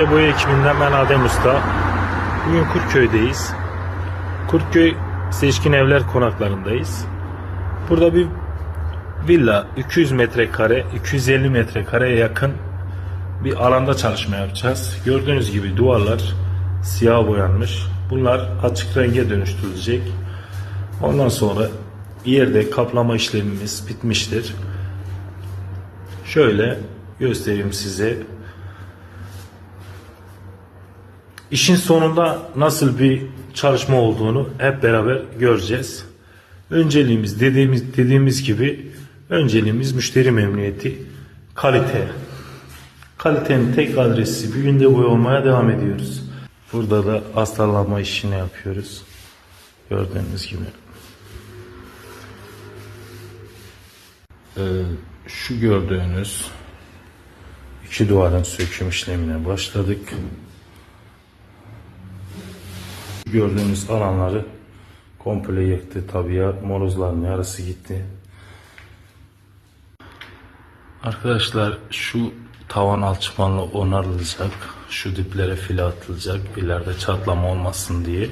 Boya ekibinden ben Adem Usta. Bugün Kurtköy'deyiz. Kurtköy Seçkin Evler konaklarındayız. Burada bir villa 200 metrekare, 250 metrekareye yakın bir alanda çalışma yapacağız. Gördüğünüz gibi duvarlar siyah boyanmış. Bunlar açık renge dönüştürülecek. Ondan sonra yerde kaplama işlemimiz bitmiştir. Şöyle göstereyim size. İşin sonunda nasıl bir çalışma olduğunu hep beraber göreceğiz. Önceliğimiz dediğimiz dediğimiz gibi önceliğimiz müşteri memnuniyeti, kalite. Kalitenin tek adresi bir günde boy olmaya devam ediyoruz. Burada da astarlama işini yapıyoruz. Gördüğünüz gibi. Ee, şu gördüğünüz iki duvarın söküm işlemine başladık. Gördüğünüz alanları komple yıktı. Tabii ya morozların yarısı gitti. Arkadaşlar şu tavan alçıpanla onarılacak. Şu diplere file atılacak. ileride çatlama olmasın diye.